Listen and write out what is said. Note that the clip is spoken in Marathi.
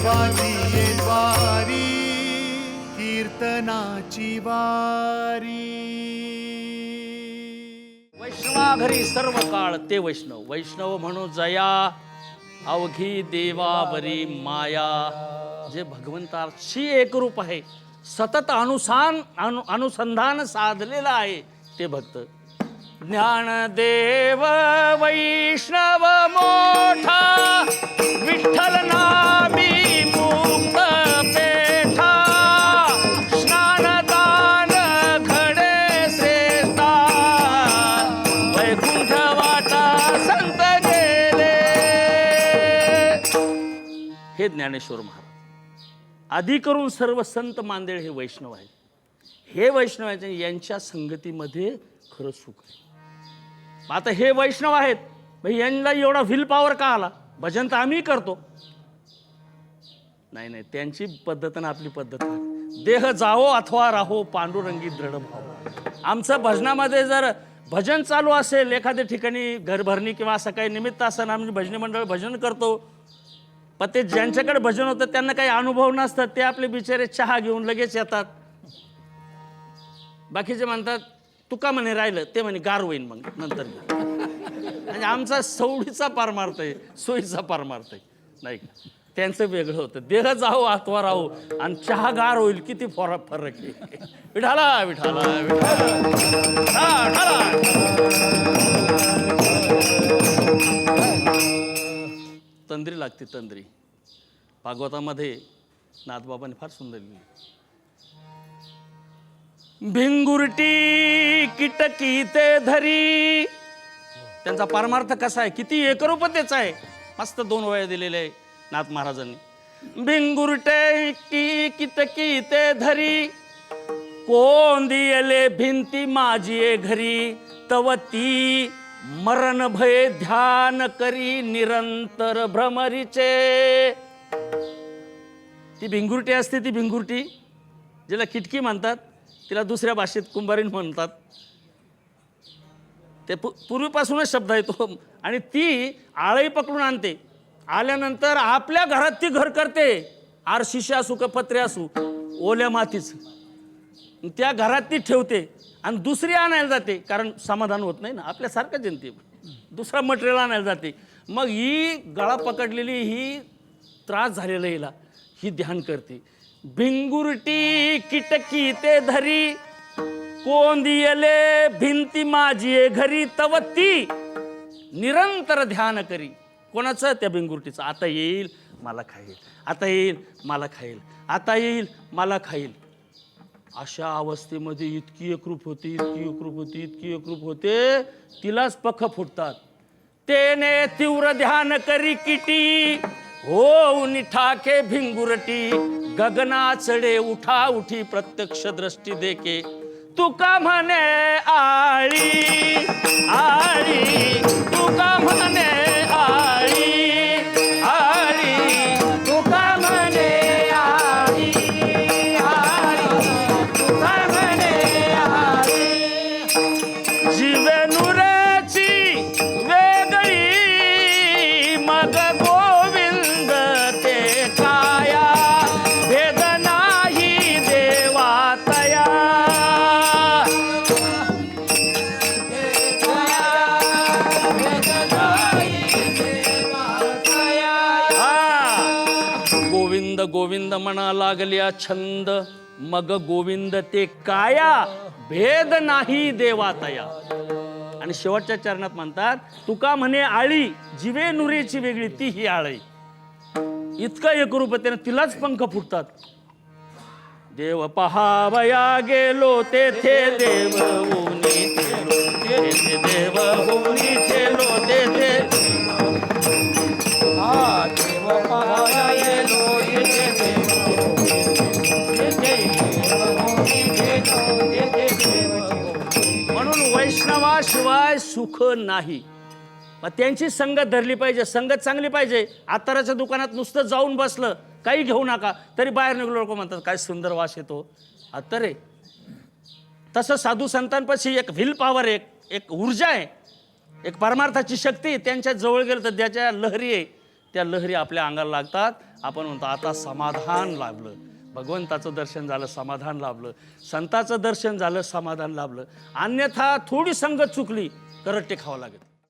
देवाची वारी कीर्तनाची वारी. वैष्णवाघरी सर्व काळ ते वैष्णव. वैष्णव म्हणू जया अवघी देवावरी माया. जे भगवंताशी एकरूप आहे सतत अनुसान अनु अनुसंधान साधलेलं आहे ते भक्त. ज्ञानदेव वैष्णव मोठा हे ज्ञानेश्वर महाराज. आधी करून सर्व संत मांदेळ हे वैष्णव आहेत. हे वैष्णव आहेत यांच्या संगतीमध्ये खरं सुख आहे. आता हे वैष्णव आहेत यांना एवढा व्हील पॉवर का आला? भजन तर आम्ही करतो. नाही नाही त्यांची पद्धत ना आपली पद्धत नाही. देह जावो अथवा राहो पांडुरंगी दृढ भाव. आमचं भजनामध्ये जर भजन चालू असेल एखाद्या ठिकाणी घरभरणी किंवा असं काही निमित्त असताना आम्ही भजनी मंडळ भजन करतो पण ते ज्यांच्याकडे भजन होतं त्यांना काही अनुभव नसतात. ते आपले बिचारे चहा घेऊन लगेच येतात. बाकीचे म्हणतात तुका म्हणे राहिलं ते म्हणे गार होईन मग नंतर आणि म्हणजे आमचा सवडीचा पारमार्थ आहे सोयीचा पारमार्थ आहे नाही का? त्यांचं वेगळं होतं. देह जाऊ आत्वा राहू आणि चहा गार होईल किती फरक फरक आहे. विठाला विठाला विठाला. लागते तंद्री. भागवतामध्ये नाथबाबांनी फार सुंदर लिहिली. भिंगुरटी किटकी ते धरी. त्यांचा परमार्थ कसा आहे? किती एकरूपतेचा आहे? मस्त दोन वया दिलेले आहे नाथ महाराजांनी. भिंगुरटे की किटकी ते धरी. कोण दिले भिंती माझी घरी. तव ती मरण भय ध्यान करी निरंतर भ्रमरीचे. ती भिंगुरटी असते ती भिंगुरटी जिला किटकी म्हणतात तिला दुसऱ्या भाषेत कुंभारीण म्हणतात. ते पू पूर्वीपासूनच शब्द आहे तो. आणि ती आळई पकडून आणते. आल्यानंतर आपल्या घरात ती घर करते. आरशिशे असू का पत्रे असू ओल्या मातीचं. त्या घरात ती ठेवते आणि दुसरी आणायला जाते कारण समाधान होत नाही ना. आपल्यासारखं जनते. दुसरा मटेरियल आणायला जाते. मग ही गळा पकडलेली ही त्रास झालेला हिला. ही ध्यान करते. भिंगुरटी किटकी ते धरी कोंदियले भिंती माझी घरी तव ती निरंतर ध्यान करी. कोणाचं? त्या भिंगुरटीचं. आता येईल मला खाईल. आता येईल मला खाईल. आता येईल मला खाईल. अशा अवस्थेमध्ये इतकी एकरूप होती इतकी एकरूप होती इतकी एकरूप होते तिलाच पख फुटतात. तेने तीव्र ध्यान करी किटी हो निठाके भिंगुरटी गगना चढे उठा उठी प्रत्यक्ष दृष्टी देके तुका म्हणे आळी आळी गोविंद म्हणा लागल्या छंद मग गोविंद ते काया भेद नाही देवातया. आणि शेवटच्या चरणात म्हणतात तुका म्हणे आळी जिवे नुरेची वेगळी ती ही आळी. इतकं एकरूपतेनं तिलाच पंख फुटतात. देव पहावया गेलो तेथे देव वैष्णवाशिवाय सुख नाही. मग त्यांची संगत धरली पाहिजे संगत चांगली पाहिजे. आताराच्या दुकानात नुसतं जाऊन बसलं काही घेऊ नका. तरी बाहेर निघलो लोक म्हणतात काय सुंदर वास येतो. अत्तरे तसं साधू संतांपाशी एक व्हील पॉवर एक एक ऊर्जा आहे. एक परमार्थाची शक्ती त्यांच्या जवळ गेलं तर त्याच्या लहरी आहे. त्या लहरी आपल्या अंगाला लागतात. आपण म्हणतो आता समाधान लागलं भगवंताचं दर्शन झालं समाधान लाभलं. संताचं दर्शन झालं समाधान लाभलं. अन्यथा थोडी संगत चुकली करट्टे खावं लागेल.